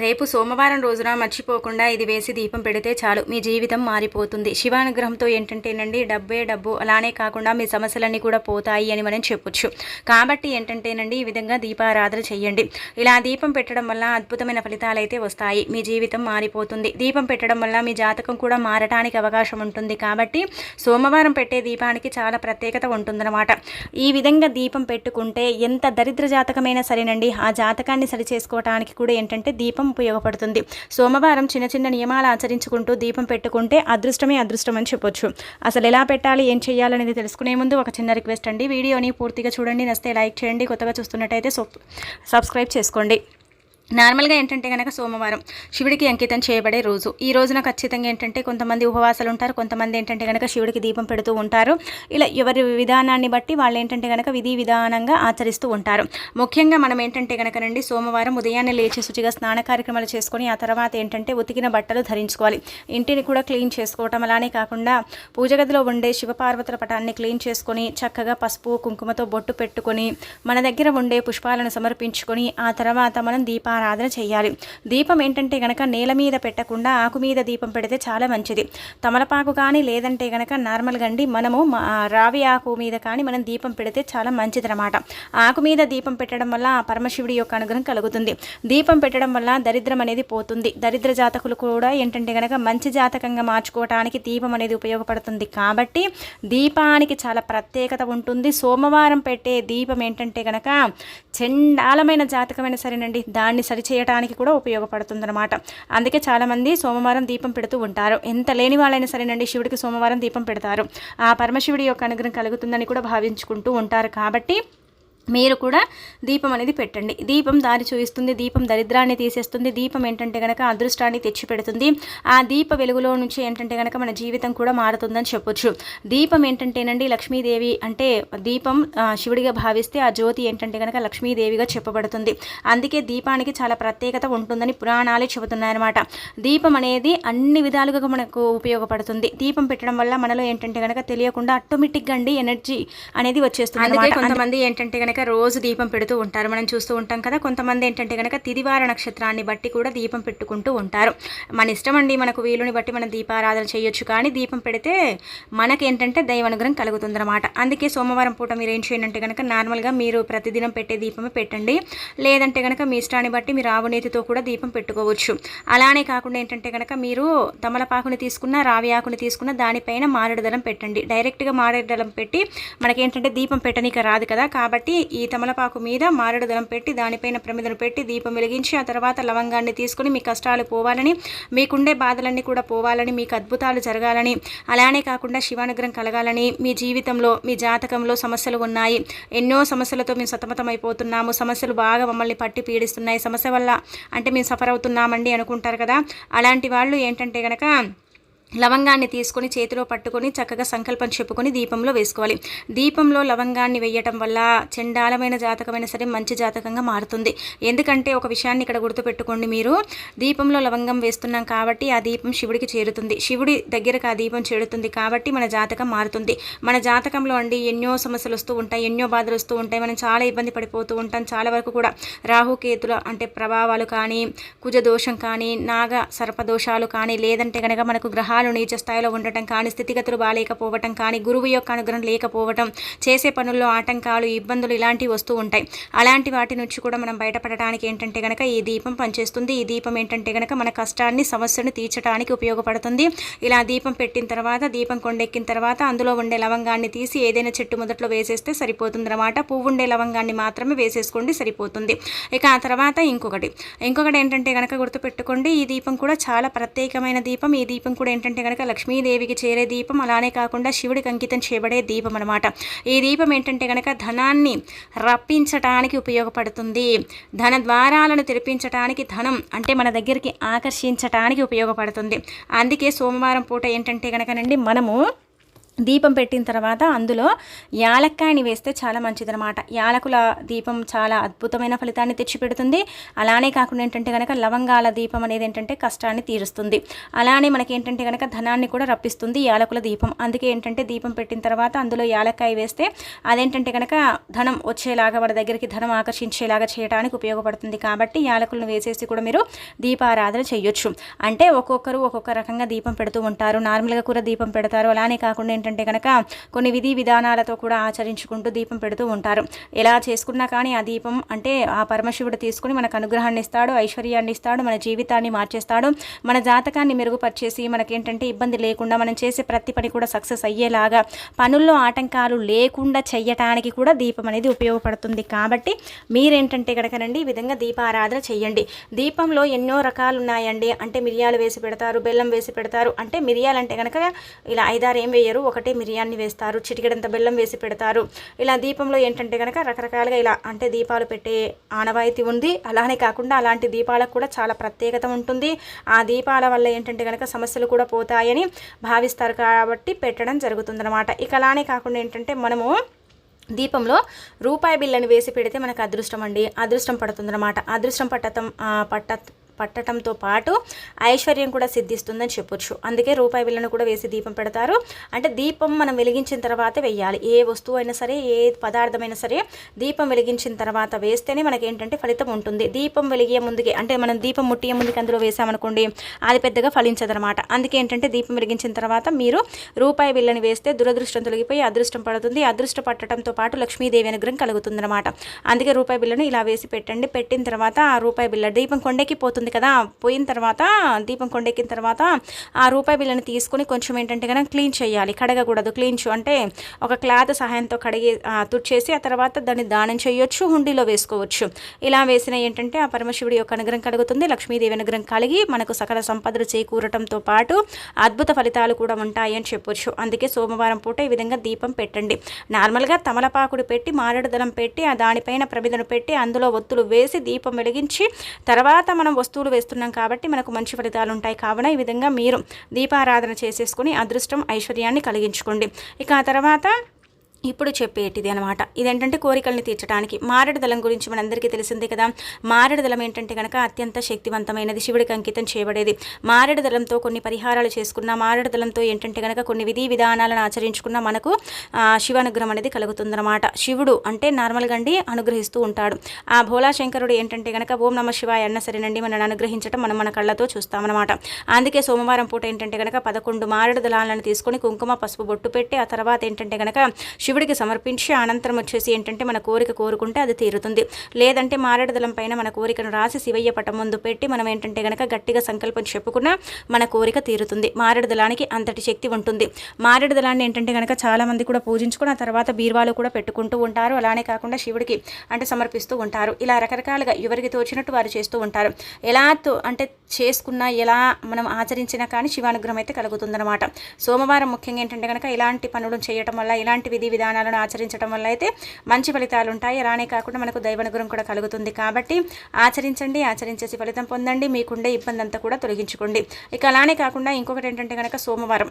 రేపు సోమవారం రోజున మర్చిపోకుండా ఇది వేసి దీపం పెడితే చాలు. మీ జీవితం మారిపోతుంది. శివానుగ్రహంతో ఏంటంటేనండి డబ్బే డబ్బు. అలానే కాకుండా మీ సమస్యలన్నీ కూడా పోతాయి అని మనం చెప్పొచ్చు. కాబట్టి ఏంటంటేనండి ఈ విధంగా దీపారాధన చేయండి. ఇలా దీపం పెట్టడం వల్ల అద్భుతమైన ఫలితాలు అయితే వస్తాయి. మీ జీవితం మారిపోతుంది. దీపం పెట్టడం వల్ల మీ జాతకం కూడా మారటానికి అవకాశం ఉంటుంది. కాబట్టి సోమవారం పెట్టే దీపానికి చాలా ప్రత్యేకత ఉంటుందన్నమాట. ఈ విధంగా దీపం పెట్టుకుంటే ఎంత దరిద్ర జాతకమైనా సరేనండి. ఆ జాతకాన్ని సరి చేసుకోవటానికి కూడా ఏంటంటే దీపం ఉపయోగపడుతుంది. సోమవారం చిన్న చిన్న నియమాలు ఆచరించుకుంటూ దీపం పెట్టుకుంటే అదృష్టమే అదృష్టం అని చెప్పొచ్చు. అసలు ఎలా పెట్టాలి ఏం చేయాలనేది తెలుసుకునే ముందు ఒక చిన్న రిక్వెస్ట్ అండి. వీడియోని పూర్తిగా చూడండి నస్తే లైక్ చేయండి. కొత్తగా చూస్తున్నట్టయితే సబ్స్క్రైబ్ చేసుకోండి. నార్మల్గా ఏంటంటే కనుక సోమవారం శివుడికి అంకితం చేయబడే రోజు. ఈ రోజున ఖచ్చితంగా ఏంటంటే కొంతమంది ఉపవాసాలు ఉంటారు కొంతమంది ఏంటంటే కనుక శివుడికి దీపం పెడుతూ ఉంటారు. ఇలా ఎవరి విధానాన్ని బట్టి వాళ్ళు ఏంటంటే కనుక విధి విధానంగా ఆచరిస్తూ ఉంటారు. ముఖ్యంగా మనం ఏంటంటే కనుక నండి సోమవారం ఉదయాన్నే లేచి శుచిగా స్నాన కార్యక్రమాలు చేసుకొని ఆ తర్వాత ఏంటంటే ఉతికిన బట్టలు ధరించుకోవాలి. ఇంటిని కూడా క్లీన్ చేసుకోవటం అలానే కాకుండా పూజ గదిలో ఉండే శివపార్వతుల పటాన్ని క్లీన్ చేసుకొని చక్కగా పసుపు కుంకుమతో బొట్టు పెట్టుకొని మన దగ్గర ఉండే పుష్పాలను సమర్పించుకొని ఆ తర్వాత మనం ఆరాధన చేయాలి. దీపం ఏంటంటే గనక నేల మీద పెట్టకుండా ఆకు మీద దీపం పెడితే చాలా మంచిది. తమలపాకు కానీ లేదంటే గనక నార్మల్గా అండి మనము రావి ఆకు మీద కానీ మనం దీపం పెడితే చాలా మంచిదన్నమాట. ఆకు మీద దీపం పెట్టడం వల్ల ఆ పరమశివుడి యొక్క అనుగ్రహం కలుగుతుంది. దీపం పెట్టడం వల్ల దరిద్రం అనేది పోతుంది. దరిద్ర జాతకులు కూడా ఏంటంటే గనక మంచి జాతకంగా మార్చుకోవటానికి దీపం అనేది ఉపయోగపడుతుంది. కాబట్టి దీపానికి చాలా ప్రత్యేకత ఉంటుంది. సోమవారం పెట్టే దీపం ఏంటంటే గనక చండాలమైన జాతకమైన సరేనండి. దాన్ని సరిచేయడానికి కూడా ఉపయోగపడుతుందన్నమాట. అందుకే చాలామంది సోమవారం దీపం పెడుతూ ఉంటారు. ఎంత లేని వాళ్ళైనా సరేనండి శివుడికి సోమవారం దీపం పెడతారు. ఆ పరమశివుడి యొక్క అనుగ్రహం కలుగుతుందని కూడా భావించుకుంటూ ఉంటారు కాబట్టి మీరు కూడా దీపం అనేది పెట్టండి. దీపం దారి చూపిస్తుంది దీపం దరిద్రాన్ని తీసేస్తుంది. దీపం ఏంటంటే కనుక అదృష్టాన్ని తెచ్చిపెడుతుంది. ఆ దీప వెలుగులో నుంచి ఏంటంటే కనుక మన జీవితం కూడా మారుతుందని చెప్పొచ్చు. దీపం ఏంటంటేనండి లక్ష్మీదేవి అంటే దీపం శివుడిగా భావిస్తే ఆ జ్యోతి ఏంటంటే కనుక లక్ష్మీదేవిగా చెప్పబడుతుంది. అందుకే దీపానికి చాలా ప్రత్యేకత ఉంటుందని పురాణాలే చెబుతున్నాయన్నమాట. దీపం అనేది అన్ని విధాలుగా మనకు ఉపయోగపడుతుంది. దీపం పెట్టడం వల్ల మనలో ఏంటంటే కనుక తెలియకుండా ఆటోమేటిక్గా అండి ఎనర్జీ అనేది వచ్చేస్తుంది అందుకే కొంతమంది ఏంటంటే కనుక రోజు దీపం పెడుతూ ఉంటారు. మనం చూస్తూ ఉంటాం కదా కొంతమంది ఏంటంటే కనుక తిదివార నక్షత్రాన్ని బట్టి కూడా దీపం పెట్టుకుంటూ ఉంటారు. మన ఇష్టం అండి మనకు వీలుని బట్టి మనం దీపారాధన చేయొచ్చు కానీ దీపం పెడితే మనకేంటంటే దైవానుగ్రహం కలుగుతుందన్నమాట. అందుకే సోమవారం పూట మీరు ఏం చేయండి అంటే కనుక నార్మల్గా మీరు ప్రతిదినం పెట్టే దీపమే పెట్టండి. లేదంటే కనుక మీ ఇష్టాన్ని బట్టి మీరు ఆవునేతితో కూడా దీపం పెట్టుకోవచ్చు. అలానే కాకుండా ఏంటంటే కనుక మీరు తమలపాకుని తీసుకున్న రావి ఆకుని తీసుకున్న దానిపైన మారేడు దళం పెట్టండి. డైరెక్ట్గా మారేడు దళం పెట్టి మనకేంటంటే దీపం పెట్టనీక రాదు కదా కాబట్టి ఈ తమలపాకు మీద మారేడు దళం పెట్టి దానిపైన ప్రమిదను పెట్టి దీపం వెలిగించి ఆ తర్వాత లవంగాన్ని తీసుకుని మీ కష్టాలు పోవాలని మీకుండే బాధలన్నీ కూడా పోవాలని మీకు అద్భుతాలు జరగాలని అలానే కాకుండా శివానుగ్రహం కలగాలని మీ జీవితంలో మీ జాతకంలో సమస్యలు ఉన్నాయి. ఎన్నో సమస్యలతో మేము సతమతమైపోతున్నాము. సమస్యలు బాగా మమ్మల్ని పట్టి పీడిస్తున్నాయి. సమస్య వల్ల అంటే మేము సఫర్ అవుతున్నామండి అనుకుంటారు కదా. అలాంటి వాళ్ళు ఏంటంటే కనుక లవంగాన్ని తీసుకొని చేతిలో పట్టుకొని చక్కగా సంకల్పం చెప్పుకొని దీపంలో వేసుకోవాలి. దీపంలో లవంగాన్ని వేయటం వల్ల చండాలమైన జాతకమైన సరే మంచి జాతకంగా మారుతుంది. ఎందుకంటే ఒక విషయాన్ని ఇక్కడ గుర్తుపెట్టుకోండి మీరు. దీపంలో లవంగం వేస్తున్నాం కాబట్టి ఆ దీపం శివుడికి చేరుతుంది. శివుడి దగ్గరకు ఆ దీపం చేరుతుంది కాబట్టి మన జాతకం మారుతుంది. మన జాతకంలో అండి ఎన్నో సమస్యలు వస్తూ ఉంటాయి ఎన్నో బాధలు వస్తూ ఉంటాయి. మనం చాలా ఇబ్బంది పడిపోతూ ఉంటాం చాలా వరకు కూడా. రాహుకేతుల అంటే ప్రభావాలు కానీ కుజ దోషం కానీ నాగ సర్పదోషాలు కానీ లేదంటే కనుక మనకు గ్రహాలు నీచ స్థాయిలో ఉండటం కానీ స్థితిగతులు బాగాలేకపోవటం కానీ గురువు యొక్క అనుగ్రహం లేకపోవటం చేసే పనుల్లో ఆటంకాలు ఇబ్బందులు ఇలాంటివి వస్తూ ఉంటాయి. అలాంటి వాటి నుంచి కూడా మనం బయటపడటానికి ఏంటంటే కనుక ఈ దీపం పనిచేస్తుంది. ఈ దీపం ఏంటంటే కనుక మన కష్టాన్ని సమస్యను తీర్చడానికి ఉపయోగపడుతుంది. ఇలా దీపం పెట్టిన తర్వాత దీపం కొండెక్కిన తర్వాత అందులో ఉండే లవంగాన్ని తీసి ఏదైనా చెట్టు మొదట్లో వేసేస్తే సరిపోతుంది అనమాట పువ్వు ఉండే లవంగాన్ని మాత్రమే వేసేసుకోండి సరిపోతుంది. ఇక ఆ తర్వాత ఇంకొకటి. ఇంకొకటి ఏంటంటే కనుక గుర్తుపెట్టుకోండి ఈ దీపం కూడా చాలా ప్రత్యేకమైన దీపం. ఈ దీపం కూడా ఏంటంటే కనుక లక్ష్మీదేవికి చేరే దీపం అలానే కాకుండా శివుడికి అంకితం చేయబడే దీపం అనమాట ఈ దీపం ఏంటంటే కనుక ధనాన్ని రప్పించటానికి ఉపయోగపడుతుంది. ధన ద్వారాలను తెరిపించటానికి ధనం అంటే మన దగ్గరికి ఆకర్షించటానికి ఉపయోగపడుతుంది. అందుకే సోమవారం పూట ఏంటంటే కనుకనండి మనము దీపం పెట్టిన తర్వాత అందులో యాలక్కాయని వేస్తే చాలా మంచిదనమాట యాలకుల దీపం చాలా అద్భుతమైన ఫలితాన్ని తెచ్చిపెడుతుంది. అలానే కాకుండా ఏంటంటే కనుక లవంగాల దీపం అనేది ఏంటంటే కష్టాన్ని తీరుస్తుంది. అలానే మనకి ఏంటంటే కనుక ధనాన్ని కూడా రప్పిస్తుంది యాలకుల దీపం. అందుకే ఏంటంటే దీపం పెట్టిన తర్వాత అందులో యాలక్కాయ వేస్తే అదేంటంటే కనుక ధనం వచ్చేలాగా మన దగ్గరికి ధనం ఆకర్షించేలాగా చేయడానికి ఉపయోగపడుతుంది. కాబట్టి యాలకులను వేసేసి కూడా మీరు దీపారాధన చేయొచ్చు. అంటే ఒక్కొక్కరు ఒక్కొక్క రకంగా దీపం పెడుతూ ఉంటారు. నార్మల్గా కూడా దీపం పెడతారు. అలానే కాకుండా ఏంటంటే కనుక కొన్ని విధి విధానాలతో కూడా ఆచరించుకుంటూ దీపం పెడుతూ ఉంటారు. ఎలా చేసుకున్నా కానీ ఆ దీపం అంటే ఆ పరమశివుడు తీసుకుని మనకు అనుగ్రహాన్ని ఇస్తాడు ఐశ్వర్యాన్ని ఇస్తాడు మన జీవితాన్ని మార్చేస్తాడు మన జాతకాన్ని మెరుగుపరిచేసి మనకేంటంటే ఇబ్బంది లేకుండా మనం చేసే ప్రతి పని కూడా సక్సెస్ అయ్యేలాగా పనుల్లో ఆటంకాలు లేకుండా చెయ్యటానికి కూడా దీపం అనేది ఉపయోగపడుతుంది. కాబట్టి మీరేంటంటే కనుకనండి ఈ విధంగా దీపారాధన చేయండి దీపంలో ఎన్నో రకాలు ఉన్నాయండి అంటే మిరియాలు వేసి పెడతారు బెల్లం వేసి పెడతారు. అంటే మిరియాలు అంటే కనుక ఇలా ఐదారు ఏం వేయరు ఒకటే మిరియాన్ని వేస్తారు చిటికెడంత బెల్లం వేసి పెడతారు. ఇలా దీపంలో ఏంటంటే కనుక రకరకాలుగా ఇలా అంటే దీపాలు పెట్టే ఆనవాయితీ ఉంది. అలానే కాకుండా అలాంటి దీపాలకు కూడా చాలా ప్రత్యేకత ఉంటుంది. ఆ దీపాల వల్ల ఏంటంటే కనుక సమస్యలు కూడా పోతాయని భావిస్తారు కాబట్టి పెట్టడం జరుగుతుందన్నమాట. ఇక అలానే కాకుండా ఏంటంటే మనము దీపంలో రూపాయి బిల్లని వేసి పెడితే మనకు అదృష్టం అండి. అదృష్టం పడుతుందన్నమాట. అదృష్టం పట్టతం పట్ట పట్టడంతో పాటు ఐశ్వర్యం కూడా సిద్ధిస్తుందని చెప్పొచ్చు. అందుకే రూపాయి బిల్లను కూడా వేసి దీపం పెడతారు. అంటే దీపం మనం వెలిగించిన తర్వాత వెయ్యాలి. ఏ వస్తువు అయినా సరే ఏ పదార్థమైనా సరే దీపం వెలిగించిన తర్వాత వేస్తేనే మనకి ఏంటంటే ఫలితం ఉంటుంది. దీపం వెలిగే ముందుకే అంటే మనం దీపం ముట్టియే ముందుకి అందులో వేసామనుకోండి అది పెద్దగా ఫలించదనమాట. అందుకే ఏంటంటే దీపం వెలిగించిన తర్వాత మీరు రూపాయి బిల్లని వేస్తే దురదృష్టం తొలగిపోయి అదృష్టం పడుతుంది. అదృష్టం పట్టడంతో పాటు లక్ష్మీదేవి అనుగ్రహం కలుగుతుందన్నమాట అందుకే రూపాయి బిల్లను ఇలా వేసి పెట్టండి. పెట్టిన తర్వాత ఆ రూపాయి బిల్ల దీపం కొండకి పోతుంది కదా. పోయిన తర్వాత దీపం కొండెక్కిన తర్వాత ఆ రూపాయి బిల్లని తీసుకొని కొంచెం ఏంటంటే కనుక క్లీన్ చేయాలి. కడగకూడదు. క్లీన్ అంటే ఒక క్లాత్ సహాయంతో కడిగి తుడిచేసి ఆ తర్వాత దాన్ని దానం చేయొచ్చు హుండీలో వేసుకోవచ్చు. ఇలా వేసిన ఏంటంటే ఆ పరమశివుడి యొక్క అనుగ్రహం కలుగుతుంది. లక్ష్మీదేవి అనుగ్రహం కలిగి మనకు సకల సంపదలు చేకూరటంతో పాటు అద్భుత ఫలితాలు కూడా ఉంటాయి అని చెప్పొచ్చు. అందుకే సోమవారం పూట ఈ విధంగా దీపం పెట్టండి. నార్మల్గా తమలపాకుడు పెట్టి మారేడు దళం పెట్టి ఆ దానిపైన ప్రమిదను పెట్టి అందులో ఒత్తులు వేసి దీపం వెలిగించి తర్వాత మనం వస్తు వస్తువులు వేస్తున్నాం కాబట్టి మనకు మంచి ఫలితాలు ఉంటాయి కావున ఈ విధంగా మీరు దీపారాధన చేసేసుకుని అదృష్టం ఐశ్వర్యాన్ని కలిగించుకోండి. ఇక ఆ తర్వాత ఇప్పుడు చెప్పేటిది అనమాట ఇదేంటంటే కోరికల్ని తీర్చడానికి మారేడు దళం గురించి మనందరికీ తెలిసిందే కదా. మారేడు దళం ఏంటంటే కనుక అత్యంత శక్తివంతమైనది శివుడికి అంకితం చేయబడేది. మారేడు దళంతో కొన్ని పరిహారాలు చేసుకున్న మారేడు దళంతో ఏంటంటే కనుక కొన్ని విధి విధానాలను ఆచరించుకున్న మనకు శివానుగ్రహం అనేది కలుగుతుందన్నమాట. శివుడు అంటే నార్మల్గా అండి అనుగ్రహిస్తూ ఉంటాడు. ఆ భోలా శంకరుడు ఏంటంటే కనుక ఓం నమ శివాయ అన్న సరేనండి మనల్ని అనుగ్రహించడం మనం మన కళ్ళతో చూస్తామన్నమాట. అందుకే సోమవారం పూట ఏంటంటే కనుక పదకొండు మారేడు దళాలను తీసుకొని కుంకుమ పసుపు బొట్టు పెట్టి ఆ తర్వాత ఏంటంటే కనుక శివుడికి సమర్పించి అనంతరం వచ్చేసి ఏంటంటే మన కోరిక కోరుకుంటే అది తీరుతుంది. లేదంటే మారేడుదలం పైన మన కోరికను రాసి శివయ్య పటం ముందు పెట్టి మనం ఏంటంటే గనక గట్టిగా సంకల్పం చెప్పుకున్నా మన కోరిక తీరుతుంది. మారేడుదలానికి అంతటి శక్తి ఉంటుంది. మారేడుదలాన్ని ఏంటంటే గనక చాలామంది కూడా పూజించుకుని ఆ తర్వాత బీర్వాలు కూడా పెట్టుకుంటూ ఉంటారు. అలానే కాకుండా శివుడికి అంటే సమర్పిస్తూ ఉంటారు. ఇలా రకరకాలుగా ఎవరికి తోచినట్టు వారు చేస్తూ ఉంటారు. ఎలా అంటే చేసుకున్నా ఎలా మనం ఆచరించినా కానీ శివానుగ్రహం అయితే కలుగుతుందన్నమాట. సోమవారం ముఖ్యంగా ఏంటంటే కనుక ఇలాంటి పనులు చేయటం వల్ల ఇలాంటి విధి విధానాలను ఆచరించడం వల్ల అయితే మంచి ఫలితాలు ఉంటాయి. అలానే కాకుండా మనకు దైవనుగ్రహం కూడా కలుగుతుంది కాబట్టి ఆచరించండి ఆచరించేసి ఫలితం పొందండి. మీకుండే ఇబ్బంది అంతా కూడా తొలగించుకోండి. ఇక అలానే కాకుండా ఇంకొకటి ఏంటంటే కనుక సోమవారం.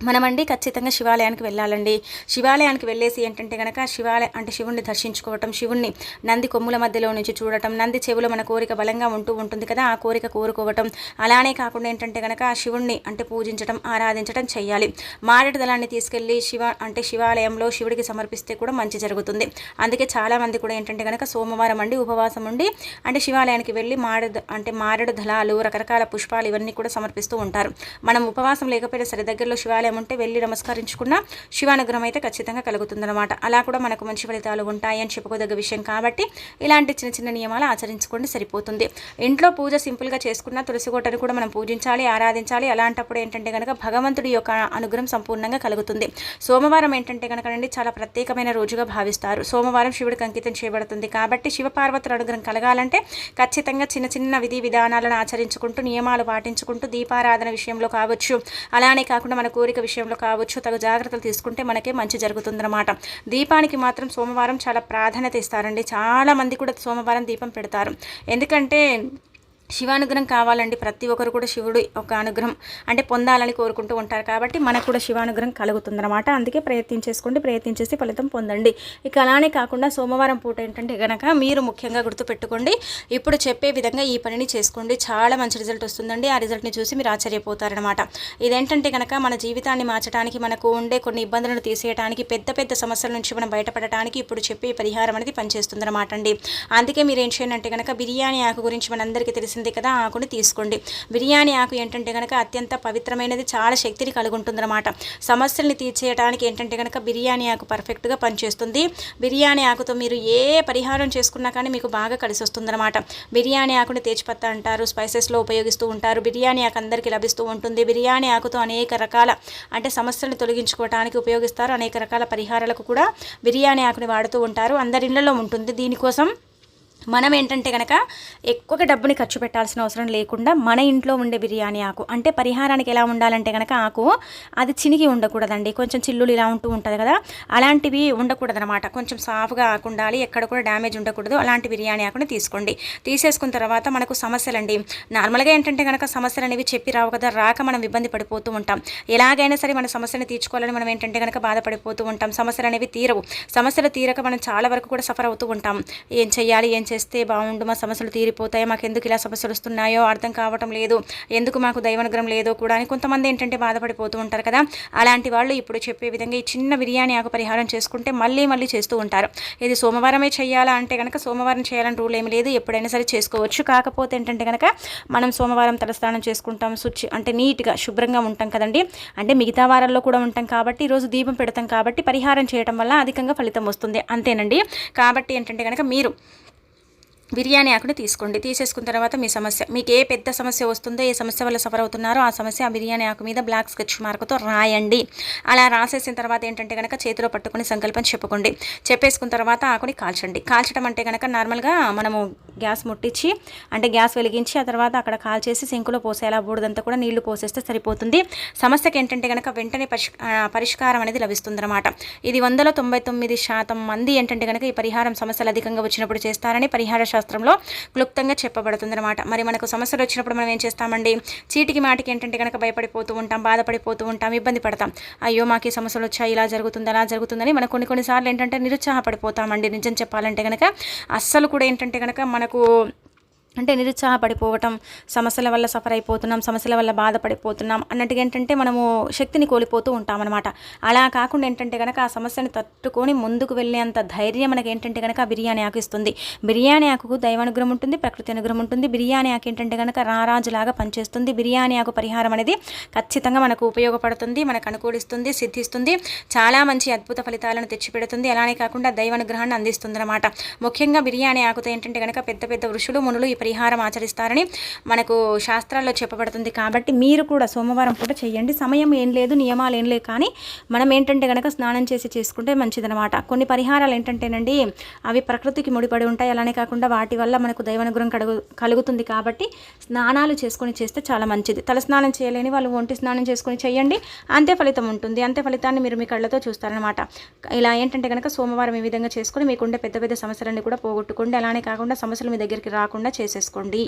మనమండి ఖచ్చితంగా శివాలయానికి వెళ్ళాలండి. శివాలయానికి వెళ్ళేసి ఏంటంటే కనుక శివాలయం అంటే శివుణ్ణి దర్శించుకోవటం శివుణ్ణి నంది కొమ్ముల మధ్యలో నుంచి చూడటం నంది చెవులో మన కోరిక బలంగా ఉంటూ ఉంటుంది కదా ఆ కోరిక కోరుకోవటం. అలానే కాకుండా ఏంటంటే కనుక శివుణ్ణి అంటే పూజించడం ఆరాధించడం చేయాలి. మారేడు దళాన్ని తీసుకెళ్ళి శివ అంటే శివాలయంలో శివుడికి సమర్పిస్తే కూడా మంచి జరుగుతుంది. అందుకే చాలామంది కూడా ఏంటంటే కనుక సోమవారం అండి ఉపవాసం ఉండి అంటే శివాలయానికి వెళ్ళి మారేడు అంటే మారేడు దళాలు రకరకాల పుష్పాలు ఇవన్నీ కూడా సమర్పిస్తూ ఉంటారు. మనం ఉపవాసం లేకపోయినా సరే దగ్గరలో శివాలయం దేవాలయం ఉంటే వెళ్ళి నమస్కరించుకున్న శివానుగ్రహం అయితే ఖచ్చితంగా కలుగుతుందన్నమాట. అలా కూడా మనకు మంచి ఫలితాలు ఉంటాయి అని చెప్పుకోదగ్గ విషయం కాబట్టి ఇలాంటి చిన్న చిన్న నియమాలు ఆచరించుకోండి సరిపోతుంది. ఇంట్లో పూజ సింపుల్గా చేసుకున్న తులసి కోటను కూడా మనం పూజించాలి ఆరాధించాలి. అలాంటప్పుడు ఏంటంటే కనుక భగవంతుడి యొక్క అనుగ్రహం సంపూర్ణంగా కలుగుతుంది. సోమవారం ఏంటంటే కనుక అండి చాలా ప్రత్యేకమైన రోజుగా భావిస్తారు. సోమవారం శివుడికి అంకితం చేయబడుతుంది కాబట్టి శివపార్వతుల అనుగ్రహం కలగాలంటే ఖచ్చితంగా చిన్న చిన్న విధి విధానాలను ఆచరించుకుంటూ నియమాలు పాటించుకుంటూ దీపారాధన విషయంలో కావచ్చు. అలానే కాకుండా మన కోరిక ఆరోగ్య విషయంలో కావచ్చు తగు జాగ్రత్తలు తీసుకుంటే మనకే మంచి జరుగుతుందన్నమాట. దీపానికి మాత్రం సోమవారం చాలా ప్రాధాన్యత ఇస్తారండి. చాలామంది కూడా సోమవారం దీపం పెడతారు. ఎందుకంటే శివానుగ్రహం కావాలండి ప్రతి ఒక్కరు కూడా శివుడు ఒక అనుగ్రహం అంటే పొందాలని కోరుకుంటూ ఉంటారు కాబట్టి మనకు కూడా శివానుగ్రహం కలుగుతుందన్నమాట. అందుకే ప్రయత్నం చేసుకుని ప్రయత్నించేసి ఫలితం పొందండి. ఇక అలానే కాకుండా సోమవారం పూట ఏంటంటే కనుక మీరు ముఖ్యంగా గుర్తుపెట్టుకోండి. ఇప్పుడు చెప్పే విధంగా ఈ పనిని చేసుకోండి. చాలా మంచి రిజల్ట్ వస్తుందండి. ఆ రిజల్ట్ని చూసి మీరు ఆశ్చర్యపోతారనమాట ఇదేంటంటే కనుక మన జీవితాన్ని మార్చడానికి మనకు ఉండే కొన్ని ఇబ్బందులను తీసేయడానికి పెద్ద పెద్ద సమస్యల నుంచి మనం బయటపడటానికి ఇప్పుడు చెప్పే పరిహారం అనేది పనిచేస్తుందన్నమాట అండి. అందుకే మీరు ఏం చేయండి అంటే కనుక బిర్యానీ ఆకు గురించి మనందరికీ తెలిసి వచ్చింది కదా ఆకుని తీసుకోండి. బిర్యానీ ఆకు ఏంటంటే కనుక అత్యంత పవిత్రమైనది చాలా శక్తిని కలిగి ఉంటుందన్నమాట సమస్యల్ని తీర్చేయడానికి ఏంటంటే కనుక బిర్యానీ ఆకు పర్ఫెక్ట్గా పనిచేస్తుంది. బిర్యానీ ఆకుతో మీరు ఏ పరిహారం చేసుకున్నా కానీ మీకు బాగా కలిసి వస్తుందన్నమాట బిర్యానీ ఆకుని తేజ్పత్త అంటారు స్పైసెస్లో ఉపయోగిస్తూ ఉంటారు. బిర్యానీ ఆకు అందరికీ లభిస్తూ ఉంటుంది. బిర్యానీ ఆకుతో అనేక రకాల అంటే సమస్యలను తొలగించుకోవడానికి ఉపయోగిస్తారు. అనేక రకాల పరిహారాలకు కూడా బిర్యానీ ఆకుని వాడుతూ ఉంటారు. అందరి ఇళ్ళలో ఉంటుంది. దీనికోసం మనం ఏంటంటే కనుక ఎక్కువగా డబ్బుని ఖర్చు పెట్టాల్సిన అవసరం లేకుండా మన ఇంట్లో ఉండే బిర్యానీ ఆకు అంటే పరిహారానికి ఎలా ఉండాలంటే కనుక ఆకు అది చినిగి ఉండకూడదండి. కొంచెం చిల్లులు ఇలా ఉంటూ ఉంటుంది కదా. అలాంటివి ఉండకూడదనమాట కొంచెం సాఫ్గా ఆకు ఉండాలి ఎక్కడ కూడా డ్యామేజ్ ఉండకూడదు. అలాంటి బిర్యానీ ఆకుని తీసుకోండి. తీసేసుకున్న తర్వాత మనకు సమస్యలండి. నార్మల్గా ఏంటంటే కనుక సమస్యలు అనేవి చెప్పి రావు కదా. రాక మనం ఇబ్బంది పడిపోతూ ఉంటాం. ఎలాగైనా సరే మన సమస్యను తీర్చుకోవాలని మనం ఏంటంటే కనుక బాధపడిపోతూ ఉంటాం. సమస్యలు అనేవి తీరవు. సమస్యలు తీరక మనం చాలా వరకు కూడా సఫర్ అవుతూ ఉంటాం. ఏం చేయాలి ఏం చేయాలి చేస్తే బాగుండు మా సమస్యలు తీరిపోతాయి మాకు ఎందుకు ఇలా సమస్యలు వస్తున్నాయో అర్థం కావటం లేదు ఎందుకు మాకు దైవనుగ్రహం లేదో కూడా అని కొంతమంది ఏంటంటే బాధపడిపోతూ ఉంటారు కదా. అలాంటి వాళ్ళు ఇప్పుడు చెప్పే విధంగా ఈ చిన్న బిర్యానీ ఆకు పరిహారం చేసుకుంటే మళ్ళీ మళ్ళీ చేస్తూ ఉంటారు. ఇది సోమవారమే చేయాలా అంటే కనుక సోమవారం చేయాలని రూల్ ఏమి లేదు ఎప్పుడైనా సరే చేసుకోవచ్చు. కాకపోతే ఏంటంటే కనుక మనం సోమవారం తలస్నానం చేసుకుంటాం శుచి అంటే నీట్గా శుభ్రంగా ఉంటాం కదండి. అంటే మిగతా వారాల్లో కూడా ఉంటాం కాబట్టి ఈరోజు దీపం పెడతాం కాబట్టి పరిహారం చేయడం వల్ల అధికంగా ఫలితం వస్తుంది. అంతేనండి. కాబట్టి ఏంటంటే కనుక మీరు బిర్యానీ ఆకుని తీసుకోండి. తీసేసుకున్న తర్వాత మీ సమస్య మీకు ఏ పెద్ద సమస్య వస్తుందో ఏ సమస్య వల్ల సఫర్ అవుతున్నారో ఆ సమస్య ఆ బిర్యానీ ఆకు మీద బ్లాక్ స్కెచ్ మార్కుతో రాయండి. అలా రాసేసిన తర్వాత ఏంటంటే కనుక చేతిలో పట్టుకుని సంకల్పం చెప్పుకోండి. చెప్పేసుకున్న తర్వాత ఆకుని కాల్చండి. కాల్చడం అంటే కనుక నార్మల్గా మనము గ్యాస్ ముట్టించి అంటే గ్యాస్ వెలిగించి ఆ తర్వాత అక్కడ కాల్చేసి సింకులో పోసేలా బూడదంతా కూడా నీళ్ళు పోసేస్తే సరిపోతుంది. సమస్యకి ఏంటంటే కనుక వెంటనే పరిష్కారం అనేది లభిస్తుంది అనమాట ఇది వందల తొంభై తొమ్మిది శాతం మంది ఏంటంటే కనుక ఈ పరిహారం సమస్యలు అధికంగా వచ్చినప్పుడు చేస్తారని పరిహార శాస్త్రంలో క్లుప్తంగా చెప్పబడుతుంది అనమాట మరి మనకు సమస్యలు వచ్చినప్పుడు మనం ఏం చేస్తామండి? చీటికి మాటికి ఏంటంటే కనుక భయపడిపోతూ ఉంటాం బాధపడిపోతూ ఉంటాం ఇబ్బంది పడతాం. అయ్యో మాకు ఈ సమస్యలు వచ్చాయి ఇలా జరుగుతుంది అలా జరుగుతుందని మనం కొన్ని కొన్నిసార్లు ఏంటంటే నిరుత్సాహపడిపోతామండి. నిజం చెప్పాలంటే కనుక అస్సలు కూడా ఏంటంటే కనుక మనకు అంటే నిరుత్సాహపడిపోవటం సమస్యల వల్ల సఫర్ అయిపోతున్నాం సమస్యల వల్ల బాధపడిపోతున్నాం అన్నట్టుగా ఏంటంటే మనము శక్తిని కోల్పోతూ ఉంటామన్నమాట. అలా కాకుండా ఏంటంటే కనుక ఆ సమస్యను తట్టుకొని ముందుకు వెళ్ళేంత ధైర్యం మనకి ఏంటంటే కనుక బిర్యానీ ఆకు ఇస్తుంది. బిర్యానీ ఆకుకు దైవానుగ్రహం ఉంటుంది ప్రకృతి అనుగ్రహం ఉంటుంది. బిర్యానీ ఆకు ఏంటంటే కనుక రారాజులాగా పనిచేస్తుంది. బిర్యానీ ఆకు పరిహారం అనేది ఖచ్చితంగా మనకు ఉపయోగపడుతుంది మనకు అనుకూలిస్తుంది సిద్ధిస్తుంది చాలా మంచి అద్భుత ఫలితాలను తెచ్చిపెడుతుంది. అలానే కాకుండా దైవానుగ్రహాన్ని అందిస్తుంది అనమాట ముఖ్యంగా బిర్యానీ ఆకుతో ఏంటంటే కనుక పెద్ద పెద్ద ఋషులు మునులు ఈ పరిహారం ఆచరిస్తారని మనకు శాస్త్రాల్లో చెప్పబడుతుంది కాబట్టి మీరు కూడా సోమవారం పూట చేయండి సమయం ఏం లేదు నియమాలు ఏం లేవు కానీ మనం ఏంటంటే కనుక స్నానం చేసి చేసుకుంటే మంచిదనమాట కొన్ని పరిహారాలు ఏంటంటేనండి అవి ప్రకృతికి ముడిపడి ఉంటాయి. అలానే కాకుండా వాటి వల్ల మనకు దైవనుగ్రహం కలుగు కలుగుతుంది కాబట్టి స్నానాలు చేసుకొని చేస్తే చాలా మంచిది. తల స్నానం చేయలేని వాళ్ళు ఒంటి స్నానం చేసుకొని చేయండి అంతే ఫలితం ఉంటుంది. అంతే ఫలితాన్ని మీరు మీ కళ్ళతో చూస్తారనమాట ఇలా ఏంటంటే కనుక సోమవారం ఈ విధంగా చేసుకొని మీకుండే పెద్ద పెద్ద సమస్యలన్నీ కూడా పోగొట్టుకోండి. అలానే కాకుండా సమస్యలు మీ దగ్గరికి రాకుండా చేసేసుకోండి